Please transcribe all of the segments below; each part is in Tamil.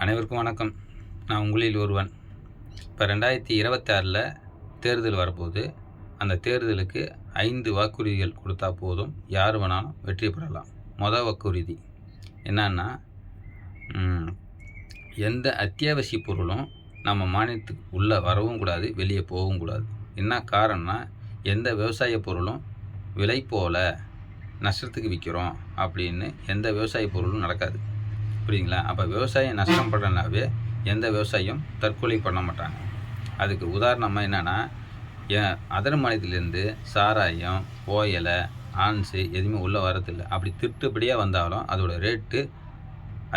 அனைவருக்கும் வணக்கம். நான் உங்களில் ஒருவன். இப்போ ரெண்டாயிரத்தி இருபத்தாறில் தேர்தல் வரப்போகுது. அந்த தேர்தலுக்கு ஐந்து வாக்குறுதிகள் கொடுத்தா போதும். யார் வேணாலும் வெற்றி பெறலாம். மொதல் வாக்குறுதி என்னன்னா எந்த அத்தியாவசிய பொருளும் நம்ம மாநிலத்துக்கு உள்ளே வரவும் கூடாது வெளியே போகவும் கூடாது. என்ன காரணம்னா எந்த விவசாய பொருளும் விலை போல நஷ்டத்துக்கு விற்கிறோம் அப்படின்னு எந்த விவசாய பொருளும் நடக்காது. புரியுங்களா அப்போ விவசாயம் நஷ்டம் படுறனாவே எந்த விவசாயியும் தற்கொலை பண்ண மாட்டாங்க. அதுக்கு உதாரணமாக என்னென்னா என் அதர் மாநிலத்திலேருந்து சாராயம் ஓயலை ஆன்ஸு எதுவுமே உள்ளே வரதில்லை. அப்படி திட்டுப்படியாக வந்தாலும் அதோட ரேட்டு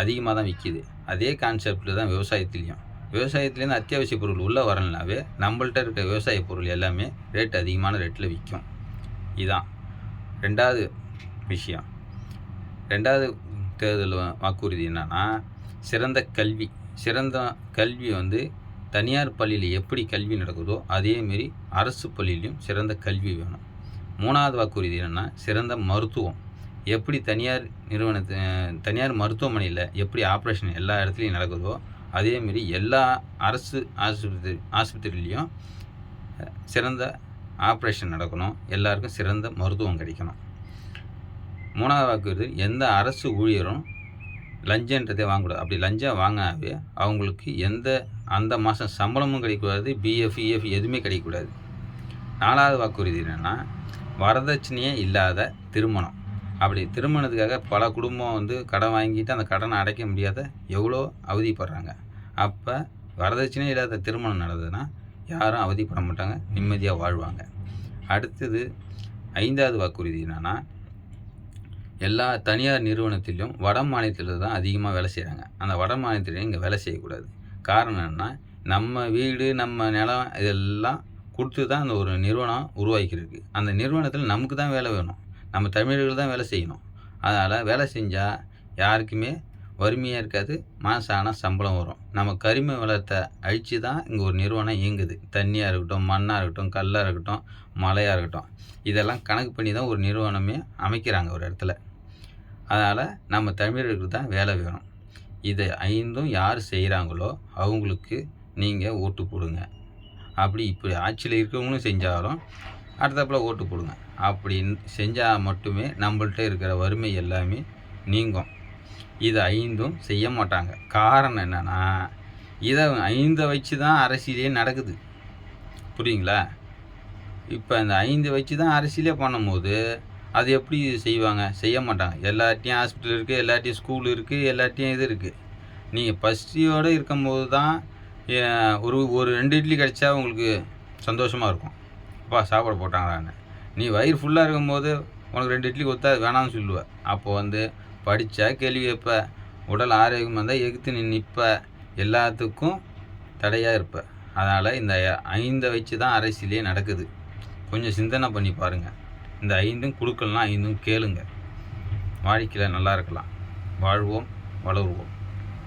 அதிகமாக தான் விற்கிது அதே கான்செப்டில் தான் விவசாயத்துலேயும். விவசாயத்துலேருந்து அத்தியாவசிய பொருள் உள்ளே வரலனாவே நம்மள்ட்ட இருக்க விவசாய பொருள் எல்லாமே ரேட் அதிகமான ரேட்டில் விற்கும் இதான். ரெண்டாவது விஷயம். ரெண்டாவது தேர்தல் வாக்குறுதி என்னென்னா சிறந்த கல்வி சிறந்த கல்வி வந்து தனியார் பள்ளியில் எப்படி கல்வி நடக்குதோ அதேமாரி அரசு பள்ளியிலையும் சிறந்த கல்வி வேணும். மூணாவது வாக்குறுதி என்னென்னா சிறந்த மருத்துவம். எப்படி தனியார் நிறுவனத்து தனியார் மருத்துவமனையில் எப்படி ஆப்ரேஷன் எல்லா இடத்துலையும் நடக்குதோ அதேமாரி எல்லா அரசு ஆஸ்பத்திரி ஆஸ்பத்திரிலையும் சிறந்த ஆப்ரேஷன் நடக்கணும். எல்லாருக்கும் சிறந்த மருத்துவம் கிடைக்கணும். மூணாவது வாக்குறுதியில் எந்த அரசு ஊழியரும் லஞ்சன்றதே வாங்கக்கூடாது. அப்படி லஞ்சம் வாங்கினாவே அவங்களுக்கு எந்த அந்த மாதம் சம்பளமும் கிடைக்கக்கூடாது பிஎஃப் இஎஃப் எதுவுமே கிடைக்கக்கூடாது. நாலாவது வாக்குறுதி என்னென்னா வரதட்சணையே இல்லாத திருமணம். அப்படி திருமணத்துக்காக பல குடும்பம் வந்து கடன் வாங்கிட்டு அந்த கடனை அடைக்க முடியாத எவ்வளோ அவதிப்படுறாங்க. அப்போ வரதட்சணையே இல்லாத திருமணம் நடந்ததுன்னா யாரும் அவதிப்பட மாட்டாங்க நிம்மதியாக வாழ்வாங்க. அடுத்தது ஐந்தாவது வாக்குறுதி என்னென்னா எல்லா தனியார் நிறுவனத்திலும் வட மாநிலத்தில் தான் அதிகமாக வேலை செய்கிறாங்க அந்த வட மாநிலத்திலையும் இங்கே வேலை செய்யக்கூடாது. காரணம் என்னன்னா நம்ம வீடு நம்ம நிலம் இதெல்லாம் கொடுத்து தான் அந்த ஒரு நிறுவனம் உருவாக்கியிருக்கு. அந்த நிறுவனத்தில் நமக்கு தான் வேலை வேணும். நம்ம தமிழர்கள் தான் வேலை செய்யணும். அதனால் வேலை செஞ்சால் யாருக்குமே வறுமையாக இருக்காது மாதம் ஆனால் சம்பளம் வரும். நம்ம கரிம வளத்தை அழித்து தான் இங்கே ஒரு நிறுவனம் இயங்குது. தண்ணியாக இருக்கட்டும் மண்ணாக இருக்கட்டும் கல்லாக இருக்கட்டும் மலையாக இருக்கட்டும். இதெல்லாம் கணக்கு பண்ணி தான் ஒரு நிறுவனமே அமைக்கிறாங்க ஒரு இடத்துல. அதனால் நம்ம தமிழர்களுக்கு தான் வேலை வேணும். இதை ஐந்தும் யார் செய்கிறாங்களோ அவங்களுக்கு நீங்கள் ஓட்டு போடுங்க. அப்படி இப்படி ஆட்சியில் இருக்கிறவங்களும் செஞ்சாலும் அடுத்தப்பில் ஓட்டு போடுங்க. அப்படி செஞ்சால் மட்டுமே நம்மள்கிட்ட இருக்கிற வறுமை எல்லாமே நீங்கும். இது ஐந்தும் செய்ய மாட்டாங்க. காரணம் என்னென்னா இதை ஐந்தை வச்சு தான் அரசியலே நடக்குது. புரியுங்களா? இப்போ இந்த ஐந்து வச்சு தான் அரசியலே பண்ணும்போது அது எப்படி செய்வாங்க? செய்ய மாட்டாங்க. எல்லார்ட்டையும் ஹாஸ்பிட்டல் இருக்குது எல்லார்ட்டையும் ஸ்கூல் இருக்குது எல்லார்ட்டையும் இது இருக்குது நீங்கள் பசியோடு இருக்கும்போது தான் ஒரு ஒரு ரெண்டு இட்லி கிடச்சா உங்களுக்கு சந்தோஷமாக இருக்கும். அப்பா சாப்பாடு போட்டாங்களான்னு. நீ வயிறு ஃபுல்லாக இருக்கும்போது உனக்கு ரெண்டு இட்லி கொடுத்தா அது வேணாம்னு சொல்லுவேன் அப்போ வந்து படித்தா கேள்வி வைப்ப உடல் ஆரோக்கியமாக இருந்தால் எகுத்து நீ நிற்ப. எல்லாத்துக்கும் தடையாக இருப்ப. அதனால் இந்த ஐந்தை வச்சு தான் அரசியலே நடக்குது. கொஞ்சம் சிந்தனை பண்ணி பாருங்கள் இந்த ஐந்தும் கொடுக்கலாம் ஐந்தும் கேளுங்க. வாழ்க்கையில் நல்லா இருக்கலாம். வாழ்வோம் வளருவோம்.